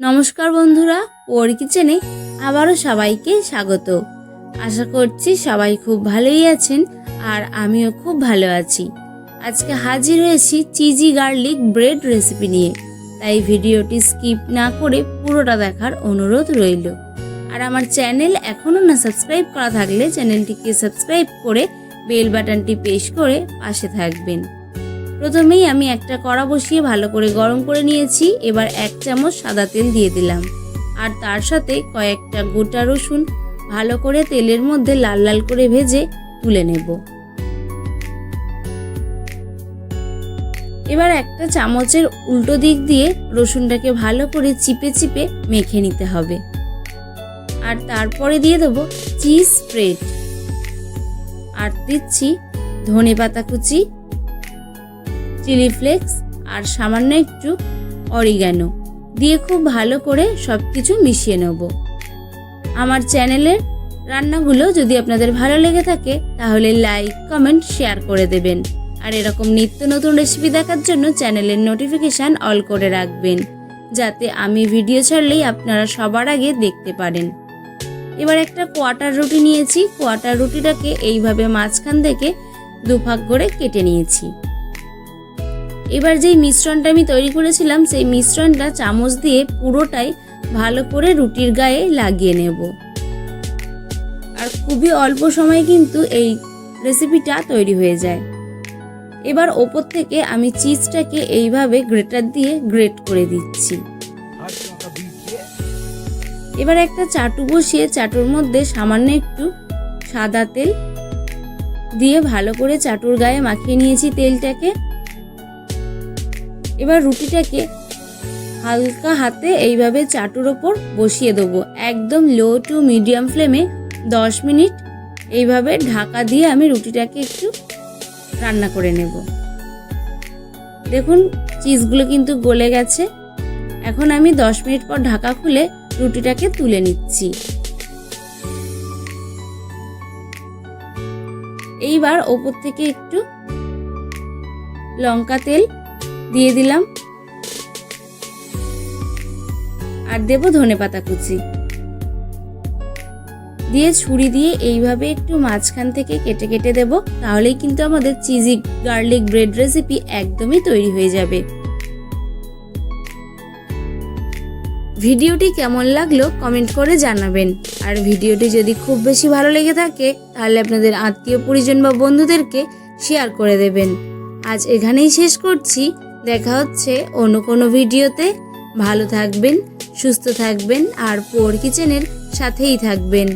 নমস্কার বন্ধুরা ওর কিচেনে আবারও সবাইকে স্বাগত। আশা করছি সবাই খুব ভালোই আছেন আর আমিও খুব ভালো আছি। আজকে হাজির হয়েছি চিজি গার্লিক ব্রেড রেসিপি নিয়ে। তাই ভিডিওটি স্কিপ না করে পুরোটা দেখার অনুরোধ রইল। আর আমার চ্যানেল এখনও না সাবস্ক্রাইব করা থাকলে চ্যানেলটিকে সাবস্ক্রাইব করে বেল বাটনটি প্রেস করে পাশে থাকবেন। প্রথমেই আমি একটা কড়া বসিয়ে ভালো করে গরম করে নিয়েছি, এবার এক চামচ সাদা তেল দিয়ে দিলাম। আর তার সাথে কয়েকটা গোটা রসুন ভালো করে তেলের মধ্যে লাল লাল করে ভেজে তুলে নেব। এবার একটা চামচের উল্টো দিক দিয়ে রসুনটাকে ভালো করে চিপে চিপে মেখে নিতে হবে। আর তারপরে দিয়ে দেবো চিজ স্প্রেড। আর দিচ্ছি ধনে পাতা কুচি চিলি ফ্লেক্স আর সামান্য একটু অরিগ্যানো দিয়ে খুব ভালো করে সব কিছু মিশিয়ে নেব। আমার চ্যানেলের রান্নাগুলো যদি আপনাদের ভালো লেগে থাকে, তাহলে লাইক, কমেন্ট, শেয়ার করে দেবেন। আর এরকম নিত্য নতুন রেসিপি দেখার জন্য চ্যানেলের নোটিফিকেশান অল করে রাখবেন, যাতে আমি ভিডিও ছাড়লেই আপনারা সবার আগে দেখতে পারেন। এবার একটা কোয়াটার রুটি নিয়েছি। কোয়াটার রুটিটাকে এইভাবে মাঝখান থেকে দুভাগ করে কেটে নিয়েছি। এবার যেই মিশ্রণটা আমি তৈরি করেছিলাম, সেই মিশ্রণটা চামচ দিয়ে পুরোটাই ভালো করে রুটির গায়ে লাগিয়ে নেব। আর খুবই অল্প সময়ে কিন্তু এই রেসিপিটা তৈরি হয়ে যায়। এবার ওপর থেকে আমি চিজটাকে এইভাবে গ্রেটার দিয়ে গ্রেট করে দিচ্ছি। এবার একটা চাটু বসিয়ে, চাটুর মধ্যে সামান্য একটু সাদা তেল দিয়ে ভালো করে চাটুর গায়ে মাখিয়ে নিয়েছি তেলটাকে। এবার রুটিটাকে হালকা হাতে এইভাবে চাটুর ওপর বসিয়ে দেবো। একদম লো টু মিডিয়াম ফ্লেমে দশ মিনিট এইভাবে ঢাকা দিয়ে আমি রুটিটাকে একটু রান্না করে নেব। দেখুন চিজগুলো কিন্তু গলে গেছে। এখন আমি দশ মিনিট পর ঢাকা খুলে রুটিটাকে তুলে নিচ্ছি। এইবার ওপর থেকে একটু লঙ্কা তেল দিয়ে দিলাম। আর দেব ধনে পাতা কুচি। দিয়ে ছুরি দিয়ে এইভাবে একটু মাঝখান থেকে কেটে কেটে দেব, তাহলেই কিন্তু আমাদের চিজি গার্লিক ব্রেড রেসিপি একদমই তৈরি হয়ে যাবে। ভিডিওটি কেমন লাগল কমেন্ট করে জানাবেন। আর ভিডিওটি যদি খুব বেশি ভালো লেগে থাকে, তাহলে আপনাদের আত্মীয় পরিজন বা বন্ধুদেরকে শেয়ার করে দেবেন। আজ এখানেই শেষ করছি। দেখা হচ্ছে অন্য কোনো ভিডিওতে। ভালো থাকবেন সুস্থ থাকবেন আর পোর কিচেনের সাথেই থাকবেন।